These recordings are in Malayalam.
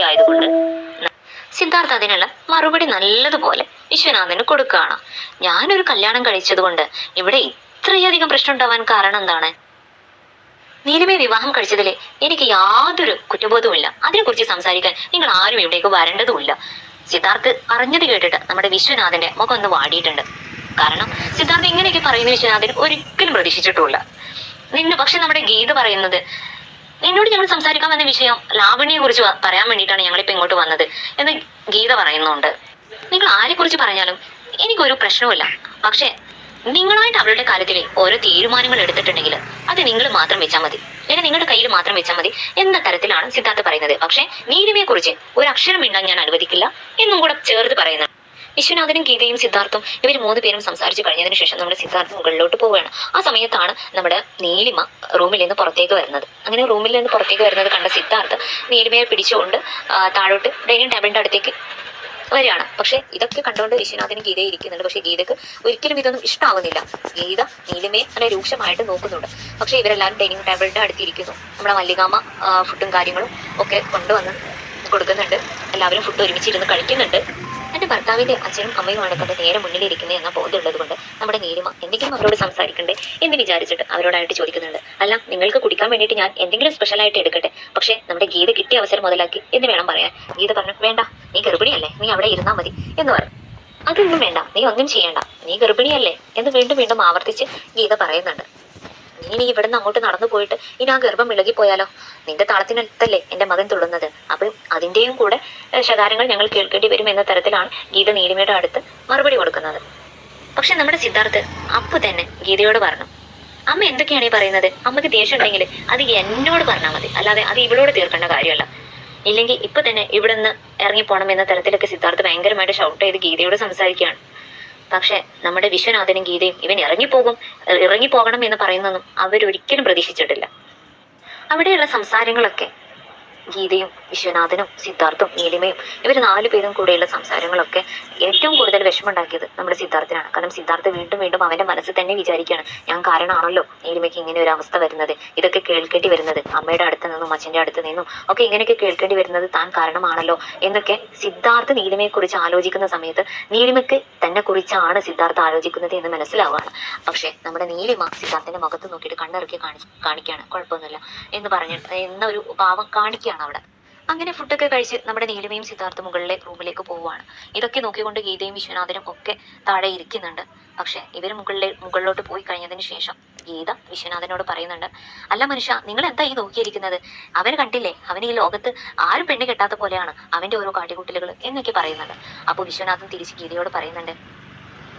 ആയതുകൊണ്ട് സിദ്ധാർത്ഥ അതിനുള്ള മറുപടി നല്ലതുപോലെ വിശ്വനാഥന് കൊടുക്കുകയാണ്. ഞാനൊരു കല്യാണം കഴിച്ചതുകൊണ്ട് ഇവിടെ ഇത്രയധികം പ്രശ്നം ഉണ്ടാവാൻ കാരണം എന്താണ്? നീലിമയെ വിവാഹം കഴിച്ചതിലെ എനിക്ക് യാതൊരു കുറ്റബോധവുമില്ല. അതിനെക്കുറിച്ച് സംസാരിക്കാൻ നിങ്ങൾ ആരും ഇവിടേക്ക് വരേണ്ടതുമില്ല. സിദ്ധാർത്ഥ് പറഞ്ഞത് കേട്ടിട്ട് നമ്മുടെ വിശ്വനാഥന്റെ മുഖം ഒന്ന് വാടിയിട്ടുണ്ട്. കാരണം സിദ്ധാർത്ഥ് ഇങ്ങനെയൊക്കെ പറയുന്ന വിശ്വനാഥൻ ഒരിക്കലും പ്രതീക്ഷിച്ചിട്ടുമില്ല. നിന്നെ പക്ഷെ നമ്മുടെ ഗീത പറയുന്നത് നിന്നോട് ഞങ്ങൾ സംസാരിക്കാൻ വന്ന വിഷയം ലാവണ്യെ കുറിച്ച് പറയാൻ വേണ്ടിയിട്ടാണ് ഞങ്ങളിപ്പോ ഇങ്ങോട്ട് വന്നത് എന്ന് ഗീത പറയുന്നുണ്ട്. നിങ്ങൾ ആരെ കുറിച്ച് പറഞ്ഞാലും എനിക്കൊരു പ്രശ്നവുമില്ല. പക്ഷേ നിങ്ങളായിട്ട് അവളുടെ കാര്യത്തിൽ ഓരോ തീരുമാനങ്ങൾ എടുത്തിട്ടുണ്ടെങ്കിൽ അത് നിങ്ങൾ മാത്രം വെച്ചാൽ മതി. അല്ലെങ്കിൽ നിങ്ങളുടെ കയ്യിൽ മാത്രം വെച്ചാൽ മതി എന്ന തരത്തിലാണ് സിദ്ധാർത്ഥ പറയുന്നത്. പക്ഷേ നീരുവിയെ കുറിച്ച് ഒരു അക്ഷരം മിണ്ടാൻ ഞാൻ അനുവദിക്കില്ല എന്നും കൂടെ ചേർത്ത് പറയുന്നത് വിശ്വനാഥനും ഗീതയും സിദ്ധാർത്ഥും ഇവർ മൂന്ന് പേരും സംസാരിച്ചു കഴിഞ്ഞതിന് ശേഷം നമ്മുടെ സിദ്ധാർത്ഥ് മുകളിലോട്ട് പോവുകയാണ്. ആ സമയത്താണ് നമ്മുടെ നീലിമ റൂമിൽ നിന്ന് പുറത്തേക്ക് വരുന്നത്. അങ്ങനെ റൂമിൽ നിന്ന് പുറത്തേക്ക് വരുന്നത് കണ്ട സിദ്ധാർത്ഥ് നീലിമയെ പിടിച്ചുകൊണ്ട് താഴോട്ട് ഡൈനിങ് ടേബിളിന്റെ അടുത്തേക്ക് വരികയാണ്. പക്ഷെ ഇതൊക്കെ കണ്ടുകൊണ്ട് വിശ്വനാഥനും ഗീത ഇരിക്കുന്നുണ്ട്. പക്ഷെ ഗീതക്ക് ഒരിക്കലും ഇതൊന്നും ഇഷ്ടാവുന്നില്ല. ഗീത നീലിമയെ നല്ല രൂക്ഷമായിട്ട് നോക്കുന്നുണ്ട്. പക്ഷെ ഇവരെല്ലാവരും ഡൈനിങ് ടേബിളിന്റെ അടുത്തിരിക്കുന്നു നമ്മുടെ മല്ലികാമ ഫുഡും കാര്യങ്ങളും ഒക്കെ കൊണ്ടുവന്ന് കൊടുക്കുന്നുണ്ട്. എല്ലാവരും ഫുഡ് ഒരുമിച്ചിരുന്ന് കഴിക്കുന്നുണ്ട്. എന്റെ ഭർത്താവിന്റെ അച്ഛനും അമ്മയുമാണ് തന്റെ നേരെ മുന്നിലിരിക്കുന്നത് എന്ന ബോധമുള്ളത് കൊണ്ട് നമ്മുടെ നീലിമ എന്തെങ്കിലും അവരോട് സംസാരിക്കണ്ടേ എന്ന് വിചാരിച്ചിട്ട് അവരോടായിട്ട് ചോദിക്കുന്നുണ്ട്. അല്ല നിങ്ങൾക്ക് കുടിക്കാൻ വേണ്ടിയിട്ട് ഞാൻ എന്തെങ്കിലും സ്പെഷ്യൽ ആയിട്ട് എടുക്കട്ടെ? പക്ഷേ നമ്മുടെ ഗീത കിട്ടിയ അവസരം മുതലാക്കി എന്ന് വേണം പറയാൻ. ഗീത പറഞ്ഞു വേണ്ട നീ ഗർഭിണിയല്ലേ നീ അവിടെ ഇരുന്നാൽ മതി എന്ന് പറഞ്ഞു. അതൊന്നും വേണ്ട നീ ഒന്നും ചെയ്യണ്ട നീ ഗർഭിണിയല്ലേ? എന്ന് വീണ്ടും വീണ്ടും ആവർത്തിച്ച് ഗീത പറയുന്നുണ്ട്. ഇനി ഇവിടുന്ന് അങ്ങോട്ട് നടന്നു പോയിട്ട് ഇനി ആ ഗർഭം ഇളകി പോയാലോ നിന്റെ താളത്തിനടുത്തല്ലേ എന്റെ മകൻ തുള്ളുന്നത്. അപ്പം അതിന്റെയും കൂടെ ശകാരങ്ങൾ ഞങ്ങൾ കേൾക്കേണ്ടി വരും എന്ന തരത്തിലാണ് ഗീത നീലിമയുടെ അടുത്ത് മറുപടി കൊടുക്കുന്നത്. പക്ഷെ നമ്മുടെ സിദ്ധാർത്ഥ് അപ്പു തന്നെ ഗീതയോട് പറഞ്ഞു അമ്മ എന്തൊക്കെയാണ് ഈ പറയുന്നത്? അമ്മയ്ക്ക് ദേഷ്യം ഉണ്ടെങ്കിൽ അത് എന്നോട് പറഞ്ഞാൽ മതി. അല്ലാതെ അത് ഇവളോട് തീർക്കേണ്ട കാര്യമല്ല. ഇല്ലെങ്കിൽ ഇപ്പൊ തന്നെ ഇവിടെ നിന്ന് ഇറങ്ങിപ്പോണം എന്ന തരത്തിലൊക്കെ സിദ്ധാർത്ഥ് ഭയങ്കരമായിട്ട് ഷൗട്ട് ചെയ്ത് ഗീതയോട് സംസാരിക്കുകയാണ്. പക്ഷെ നമ്മുടെ വിശ്വനാഥനും ഗീതയും ഇവൻ ഇറങ്ങിപ്പോകും ഇറങ്ങി ഇറങ്ങിപ്പോകണം എന്ന് പറയുന്നതും അവരൊരിക്കലും പ്രതീക്ഷിച്ചിട്ടില്ല. അവിടെയുള്ള സംസാരങ്ങളൊക്കെ ഗീതയും വിശ്വനാഥനും സിദ്ധാർത്ഥും നീലിമയും ഇവർ നാലു പേരും കൂടെയുള്ള സംസാരങ്ങളൊക്കെ ഏറ്റവും കൂടുതൽ വിഷമമുണ്ടാക്കിയത് നമ്മുടെ സിദ്ധാർത്ഥനാണ്. കാരണം സിദ്ധാർത്ഥ വീണ്ടും വീണ്ടും അവന്റെ മനസ്സിൽ തന്നെ വിചാരിക്കുകയാണ് ഞാൻ കാരണമാണല്ലോ നീലിമയ്ക്ക് ഇങ്ങനെ ഒരു അവസ്ഥ വരുന്നത്? ഇതൊക്കെ കേൾക്കേണ്ടി വരുന്നത്? അമ്മയുടെ അടുത്ത് നിന്നും അച്ഛന്റെ അടുത്ത് നിന്നും ഒക്കെ ഇങ്ങനെയൊക്കെ കേൾക്കേണ്ടി വരുന്നത് താൻ കാരണമാണല്ലോ? എന്നൊക്കെ സിദ്ധാർത്ഥ നീലിമയെ കുറിച്ച് ആലോചിക്കുന്ന സമയത്ത് നീലിമയ്ക്ക് തന്നെ കുറിച്ചാണ് സിദ്ധാർത്ഥ ആലോചിക്കുന്നത് എന്ന് മനസ്സിലാവുകയാണ്. പക്ഷേ നമ്മുടെ നീലിമ സിദ്ധാർത്ഥന്റെ മുഖത്ത് നോക്കിയിട്ട് കണ്ണിറക്കി കാണി കാണിക്കുകയാണ്. കുഴപ്പമൊന്നുമില്ല എന്ന് പറഞ്ഞ എന്നൊരു ഭാവം കാണിക്കുകയാണ്. അവിടെ. അങ്ങനെ ഫുഡൊക്കെ കഴിച്ച് നമ്മുടെ നീലിമയും സിദ്ധാർത്ഥ മുകളിലെ റൂമിലേക്ക് പോവുകയാണ്. ഇതൊക്കെ നോക്കിക്കൊണ്ട് ഗീതയും വിശ്വനാഥനും ഒക്കെ താഴെ ഇരിക്കുന്നുണ്ട്. പക്ഷെ ഇവർ മുകളിലെ മുകളിലോട്ട് പോയി കഴിഞ്ഞതിന് ശേഷം ഗീത വിശ്വനാഥനോട് പറയുന്നുണ്ട് അല്ല മനുഷ്യ നിങ്ങൾ എന്താ ഈ നോക്കിയിരിക്കുന്നത്? അവൻ കണ്ടില്ലേ അവന് ഈ ലോകത്ത് ആരും പെണ്ണ് കെട്ടാത്ത പോലെയാണ് അവന്റെ ഓരോ കാട്ടിക്കുട്ടലുകൾ എന്നൊക്കെ പറയുന്നുണ്ട്. അപ്പോൾ വിശ്വനാഥൻ തിരിച്ച് ഗീതയോട് പറയുന്നുണ്ട്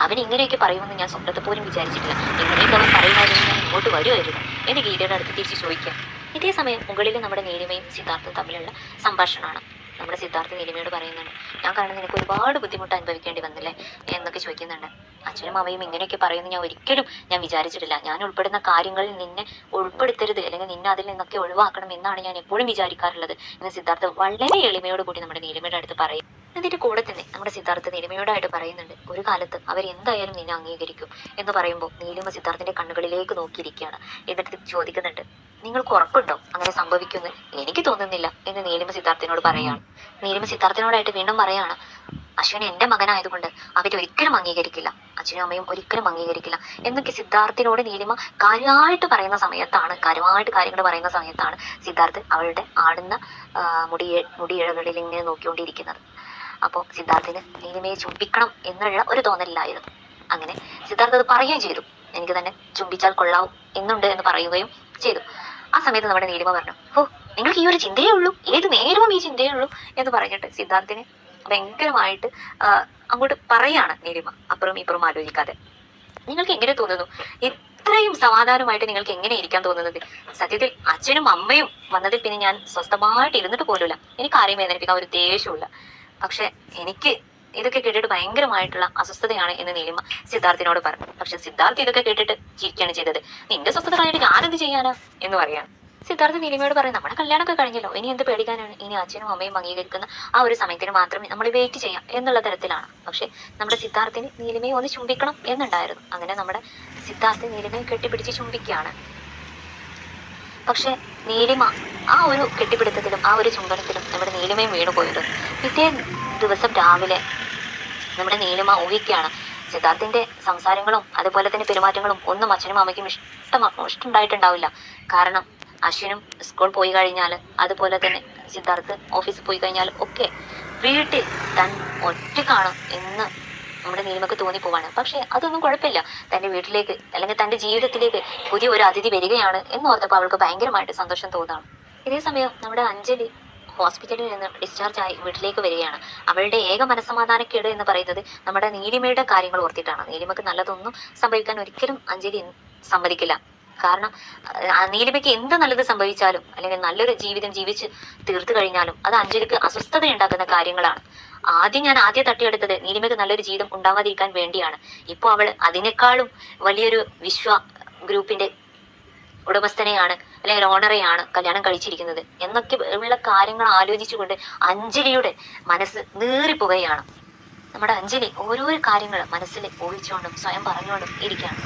അവൻ ഇങ്ങനെയൊക്കെ പറയുമെന്ന് ഞാൻ സ്വപ്നത്തെ പോലും വിചാരിച്ചിട്ടില്ല. എങ്ങനെയൊക്കെ അവൻ പറയുമായിരുന്നു ഞാൻ ഇങ്ങോട്ട് വരുമായിരുന്നു എന്ന് ഗീതയുടെ അടുത്ത് തിരിച്ച് ചോദിക്കാം ഇതേ സമയം മുകളിൽ നമ്മുടെ നീലിമയും സിദ്ധാർത്ഥവും തമ്മിലുള്ള സംഭാഷണമാണ്. നമ്മുടെ സിദ്ധാർത്ഥ നീലിമയോട് പറയുന്നുണ്ട് ഞാൻ കാരണം നിനക്ക് ഒരുപാട് ബുദ്ധിമുട്ട് അനുഭവിക്കേണ്ടി വന്നില്ലേ? എന്നൊക്കെ ചോദിക്കുന്നുണ്ട്. അച്ഛനും അമ്മയും ഇങ്ങനെയൊക്കെ പറയുന്നത് ഞാൻ ഒരിക്കലും ഞാൻ വിചാരിച്ചിട്ടില്ല. ഞാൻ ഉൾപ്പെടുന്ന കാര്യങ്ങളിൽ നിന്നെ ഉൾപ്പെടുത്തരുത് അല്ലെങ്കിൽ നിന്നെ അതിൽ നിന്നൊക്കെ ഒഴിവാക്കണം എന്നാണ് ഞാൻ എപ്പോഴും വിചാരിക്കാറുള്ളത് എന്ന് സിദ്ധാർത്ഥ വളരെ എളിമയോട് കൂടി നമ്മുടെ നീലിമയുടെ അടുത്ത് പറയും അതിന്റെ കൂടെ തന്നെ നമ്മുടെ സിദ്ധാർത്ഥ നീലിമയോടായിട്ട് പറയുന്നുണ്ട് ഒരു കാലത്ത് അവർ എന്തായാലും നിന്നെ അംഗീകരിക്കും എന്ന് പറയുമ്പോൾ നീലിമ സിദ്ധാർത്ഥിന്റെ കണ്ണുകളിലേക്ക് നോക്കിയിരിക്കുകയാണ്. എന്നിട്ട് ചോദിക്കുന്നുണ്ട് നിങ്ങൾക്ക് ഉറപ്പുണ്ടോ? അങ്ങനെ സംഭവിക്കുമെന്ന്? എനിക്ക് തോന്നുന്നില്ല എന്ന് നീലിമ സിദ്ധാർത്ഥിനോട് പറയാണ് നീലിമ സിദ്ധാർത്ഥിനോടായിട്ട് വീണ്ടും പറയാണ് അശ്വിൻ എന്റെ മകനായതുകൊണ്ട് അവരൊരിക്കലും അംഗീകരിക്കില്ല അച്ഛനും അമ്മയും ഒരിക്കലും അംഗീകരിക്കില്ല എന്നൊക്കെ സിദ്ധാർത്ഥിനോട് നീലിമ കാര്യമായിട്ട് പറയുന്ന സമയത്താണ് കാര്യമായിട്ട് കാര്യങ്ങൾ പറയുന്ന സമയത്താണ് സിദ്ധാർത്ഥ് അവളുടെ ആടുന്ന മുടി മുടിയ മുടിയിഴകളിൽ ഇങ്ങനെ നോക്കിക്കൊണ്ടിരിക്കുന്നത്. അപ്പോൾ സിദ്ധാർത്ഥിന് നീലിമയെ ചുംബിക്കണം എന്നുള്ള ഒരു തോന്നലിലായിരുന്നു. അങ്ങനെ സിദ്ധാർത്ഥ അത് പറയുകയും ചെയ്തു. എനിക്ക് തന്നെ ചുംബിച്ചാൽ കൊള്ളാവും എന്നുണ്ട് എന്ന് പറയുകയും ചെയ്തു. ആ സമയത്ത് നമ്മുടെ നീലിമ പറഞ്ഞു ഓ നിങ്ങൾക്ക് ഈ ഒരു ചിന്തയേ ഉള്ളൂ? ഏത് നേരവും ഈ ചിന്തയേ ഉള്ളൂ? എന്ന് പറഞ്ഞിട്ട് സിദ്ധാർത്ഥിനെ ഭയങ്കരമായിട്ട് അങ്ങോട്ട് പറയാണ് നീലിമ അപ്പുറം ഇപ്പുറം ആലോചിക്കാതെ. നിങ്ങൾക്ക് എങ്ങനെ തോന്നുന്നു? ഇത്രയും സമാധാനമായിട്ട് നിങ്ങൾക്ക് എങ്ങനെ ഇരിക്കാൻ തോന്നുന്നത്? സത്യത്തിൽ അച്ഛനും അമ്മയും വന്നതിൽ പിന്നെ ഞാൻ സ്വസ്ഥമായിട്ട് ഇരുന്നിട്ട് പോലുമില്ല. എനിക്ക് ആരെയും വേദനിപ്പിക്കാൻ ഒരു ദേഷ്യമില്ല പക്ഷെ എനിക്ക് ഇതൊക്കെ കേട്ടിട്ട് ഭയങ്കരമായിട്ടുള്ള അസ്വസ്ഥതയാണ് എന്ന് നീലിമ സിദ്ധാർത്ഥിനോട് പറഞ്ഞു. പക്ഷെ സിദ്ധാർത്ഥി ഇതൊക്കെ കേട്ടിട്ട് ചിരിക്കുകയാണ് ചെയ്തത്. നിന്റെ സ്വസ്ഥത കളഞ്ഞിട്ട് ഞാനെന്ത് ചെയ്യാനാ? എന്ന് പറയാണ്. സിദ്ധാർത്ഥ നീലിമയോട് പറയും നമ്മുടെ കല്യാണമൊക്കെ കഴിഞ്ഞല്ലോ. ഇനി എന്ത് പേടിക്കാനാണ്? ഇനി അച്ഛനും അമ്മയും അംഗീകരിക്കുന്ന ആ ഒരു സമയത്തിന് മാത്രമേ നമ്മൾ വെയിറ്റ് ചെയ്യാം എന്നുള്ള തരത്തിലാണ്. പക്ഷെ നമ്മുടെ സിദ്ധാർത്ഥിന് നീലിമയെ ഒന്ന് ചുംബിക്കണം എന്നുണ്ടായിരുന്നു. അങ്ങനെ നമ്മുടെ സിദ്ധാർത്ഥ നീലിമയെ കെട്ടിപ്പിടിച്ച് ചുംബിക്കുകയാണ്. പക്ഷെ നീലിമ ആ ഒരു കെട്ടിപ്പിടുത്തത്തിലും ആ ഒരു ചുംബനത്തിലും നമ്മുടെ നീലിമയും വീണുപോയിരുന്നു പിറ്റേ ദിവസം രാവിലെ നമ്മുടെ നീലിമ ഊഹിക്കുകയാണ്. സിദ്ധാർത്ഥിന്റെ സംസാരങ്ങളും അതുപോലെ തന്നെ പെരുമാറ്റങ്ങളും ഒന്നും അച്ഛനും അമ്മയ്ക്കും ഇഷ്ടം ഇഷ്ടമുണ്ടായിട്ടുണ്ടാവില്ല. കാരണം അശ്വിനും സ്കൂൾ പോയി കഴിഞ്ഞാൽ അതുപോലെ തന്നെ സിദ്ധാർത്ഥ് ഓഫീസിൽ പോയി കഴിഞ്ഞാൽ ഒക്കെ വീട്ടിൽ താൻ ഒറ്റക്കാണ് എന്ന് തോന്നിപ്പോവാണ്. പക്ഷെ അതൊന്നും കുഴപ്പമില്ല. തന്റെ വീട്ടിലേക്ക് അല്ലെങ്കിൽ തന്റെ ജീവിതത്തിലേക്ക് പുതിയ ഒരു അതിഥി വരികയാണ് എന്ന് ഓർത്തപ്പോൾ അവൾക്ക് ഭയങ്കരമായിട്ട് സന്തോഷം തോന്നാണ് ഇതേ സമയം നമ്മുടെ അഞ്ജലി ഹോസ്പിറ്റലിൽ നിന്ന് ഡിസ്ചാർജ് ആയി വീട്ടിലേക്ക് വരികയാണ്. അവളുടെ ഏക മനസ്സമാധാനക്കേട് എന്ന് പറയുന്നത് നമ്മുടെ നീലിമയുടെ കാര്യങ്ങൾ ഓർത്തിട്ടാണ്. നീലിമക്ക് നല്ലതൊന്നും സംഭവിക്കാൻ ഒരിക്കലും അഞ്ജലി സമ്മതിക്കില്ല. കാരണം നീലിമയ്ക്ക് എന്ത് നല്ലത് സംഭവിച്ചാലും അല്ലെങ്കിൽ നല്ലൊരു ജീവിതം ജീവിച്ച് തീർത്തു കഴിഞ്ഞാലും അത് അഞ്ജലിക്ക് അസ്വസ്ഥത ഉണ്ടാക്കുന്ന കാര്യങ്ങളാണ്. ആദ്യം ഞാൻ ആദ്യം തട്ടിയെടുത്തത് നീലിമയ്ക്ക് നല്ലൊരു ജീവിതം ഉണ്ടാവാതിരിക്കാൻ വേണ്ടിയാണ്. ഇപ്പോൾ അവൾ അതിനേക്കാളും വലിയൊരു വിശ്വ ഗ്രൂപ്പിന്റെ ഉടമസ്ഥനെയാണ് അല്ലെങ്കിൽ ഓണറെയാണ് കല്യാണം കഴിച്ചിരിക്കുന്നത് എന്നൊക്കെ ഉള്ള കാര്യങ്ങൾ ആലോചിച്ചുകൊണ്ട് അഞ്ജലിയുടെ മനസ്സ് നീറിപ്പോവുകയാണ്. നമ്മുടെ അഞ്ജലി ഓരോ കാര്യങ്ങൾ മനസ്സിൽ ഊഹിച്ചുകൊണ്ടും സ്വയം പറഞ്ഞുകൊണ്ടും ഇരിക്കുകയാണ്.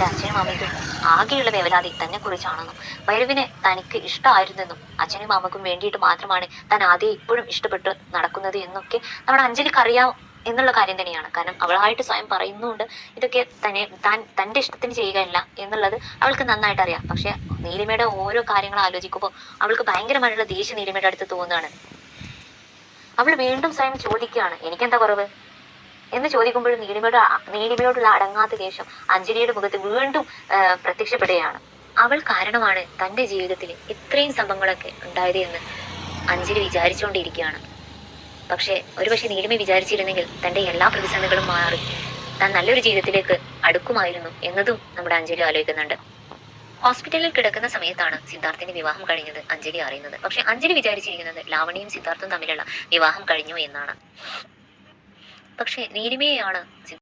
എന്റെ അച്ഛനും അമ്മയ്ക്കും ആകെയുള്ള വേവലാതി തന്നെ കുറിച്ചാണെന്നും വൈരവിനെ തനിക്ക് ഇഷ്ടമായിരുന്നെന്നും അച്ഛനും അമ്മക്കും വേണ്ടിയിട്ട് മാത്രമാണ് താൻ ആദ്യം ഇപ്പോഴും ഇഷ്ടപ്പെട്ട് നടക്കുന്നത് എന്നൊക്കെ നമ്മുടെ അഞ്ജലിക്ക് അറിയാം എന്നുള്ള കാര്യം തന്നെയാണ്. കാരണം അവളായിട്ട് സ്വയം പറയുന്നുണ്ട്. ഇതൊക്കെ തന്നെ താൻ തന്റെ ഇഷ്ടത്തിന് ചെയ്യുകയല്ല എന്നുള്ളത് അവൾക്ക് നന്നായിട്ട് അറിയാം. പക്ഷെ നീലിമയുടെ ഓരോ കാര്യങ്ങൾ ആലോചിക്കുമ്പോൾ അവൾക്ക് ഭയങ്കരമായിട്ടുള്ള ദേഷ്യം നീലിമയുടെ അടുത്ത് തോന്നുകയാണ്. അവൾ വീണ്ടും സ്വയം ചോദിക്കുകയാണ് എനിക്കെന്താ കുറവ്? എന്ന് ചോദിക്കുമ്പോഴും നീലിമയുടെ നീലിമയോടുള്ള അടങ്ങാത്ത ദേഷ്യം അഞ്ജലിയുടെ മുഖത്ത് വീണ്ടും പ്രത്യക്ഷപ്പെടുകയാണ്. അവൾ കാരണമാണ് തന്റെ ജീവിതത്തിൽ ഇത്രയും സംഭവങ്ങളൊക്കെ ഉണ്ടായത് എന്ന് അഞ്ജലി വിചാരിച്ചുകൊണ്ടിരിക്കുകയാണ്. പക്ഷേ ഒരുപക്ഷെ നീലിമ വിചാരിച്ചിരുന്നെങ്കിൽ തന്റെ എല്ലാ പ്രതിസന്ധികളും മാറി താൻ നല്ലൊരു ജീവിതത്തിലേക്ക് അടുക്കുമായിരുന്നു എന്നതും നമ്മുടെ അഞ്ജലി ആലോചിക്കുന്നുണ്ട്. ഹോസ്പിറ്റലിൽ കിടക്കുന്ന സമയത്താണ് സിദ്ധാർത്ഥിന്റെ വിവാഹം കഴിഞ്ഞത് അഞ്ജലി അറിയുന്നത്. പക്ഷെ അഞ്ജലി വിചാരിച്ചിരിക്കുന്നത് ലാവണിയും സിദ്ധാർത്ഥും തമ്മിലുള്ള വിവാഹം കഴിഞ്ഞു എന്നാണ്. പക്ഷെ നീലിമയെയാണ്